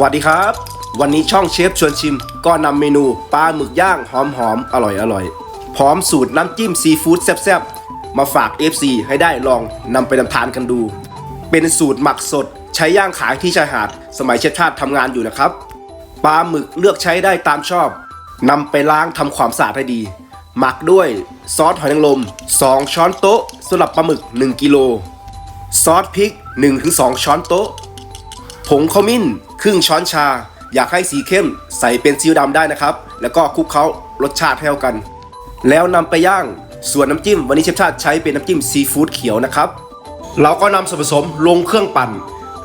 วัสดีครับ วันนี้ช่องเชฟชวนชิม ก็นำเมนูปลาหมึกย่างหอมๆอร่อยอร่อยพร้อมสูตรน้ำจิ้มซีฟู้ดแซ่บๆ มาฝาก FC ให้ได้ลองนำไปนำทานกันดู เป็นสูตรหมักสดใช้ย่างขายที่ชายหาด สมัยเชฟชาติทำงานอยู่นะครับปลาหมึกเลือกใช้ได้ตามชอบนำไปล้างทำความสะอาดให้ดี หมักด้วยซอสหอยนางรม2 ช้อนโต๊ะสำหรับปลาหมึก 1 กิโล ซอสพริก 1-2 ช้อนโต๊ะ ผงขมิ้น ครึ่งช้อนชา อยากให้สีเข้มใส่เป็นซีอิ๊วดำได้นะครับ แล้วก็คลุกเคล้ารสชาติให้เข้ากัน แล้วนำไปย่างส่วนน้ำจิ้ม วันนี้เชฟชาติใช้เป็นน้ำจิ้มซีฟู้ดเขียวนะครับ เราก็นำส่วนผสมลงเครื่องปั่น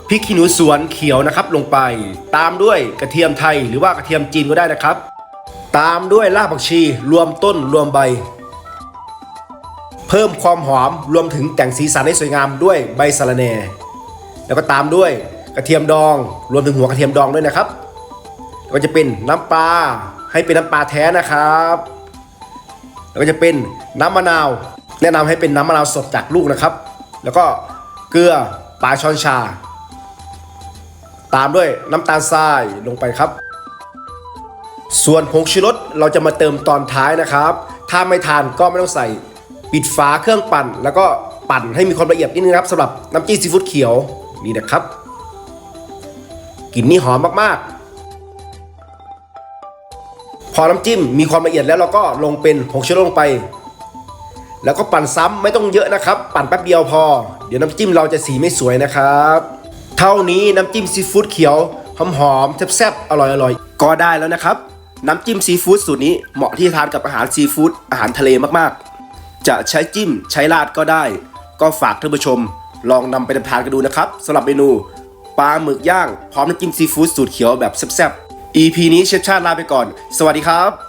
พริกขี้หนูสวนเขียวนะครับลงไป ตามด้วยกระเทียมไทยหรือว่ากระเทียมจีนก็ได้นะครับ ตามด้วยรากผักชีรวมต้นรวมใบ เพิ่มความหอมรวมถึงแต่งสีสันให้สวยงามด้วยใบสะระแหน่แล้วก็ตามด้วย ระเทียมดอง รวมถึงหัวกระเทียมดองด้วยนะครับแล้วก็จะเป็นน้ำปลาให้เป็นน้ำปลาแท้นะครับแล้วก็จะเป็นน้ำมะนาว แนะนำให้เป็นน้ำมะนาวสดจากลูกนะครับ แล้วก็เกลือปลาช้อนชา ตามด้วยน้ำตาลทรายลงไปครับ ส่วนผงชูรสเราจะมาเติมตอนท้ายนะครับ ถ้าไม่ทานก็ไม่ต้องใส่ปิดฝาเครื่องปั่น แล้วก็ปั่นให้มีความละเอียดนิดนึงครับสำหรับน้ำจิ้มซีฟู้ดเขียวนี่นะครับ กลิ่นนี่หอมมากๆ พอน้ำจิ้มมีความละเอียดแล้วเราก็ลงเป็นผงชูรสลงไป แล้วก็ปั่นซ้ำไม่ต้องเยอะนะครับ ปั่นแป๊บเดียวพอ เดี๋ยวน้ำจิ้มเราจะสีไม่สวยนะครับ เท่านี้น้ำจิ้มซีฟู้ดเขียวหอมๆแซ่บๆอร่อยๆ ก็ได้แล้วนะครับ น้ำจิ้มซีฟู้ดสูตรนี้เหมาะที่จะทานกับอาหารซีฟู้ดอาหารทะเลมากๆ จะใช้จิ้มใช้ราดก็ได้ ก็ฝากท่านผู้ชม ลองนำไปทานกันดูนะครับสำหรับเมนู ปลาหมึกย่าง พร้อมน้ำจิ้มซีฟู้ดสูตรเขียวแบบแซ่บๆ EP นี้เชฟชาติลาไปก่อน สวัสดีครับ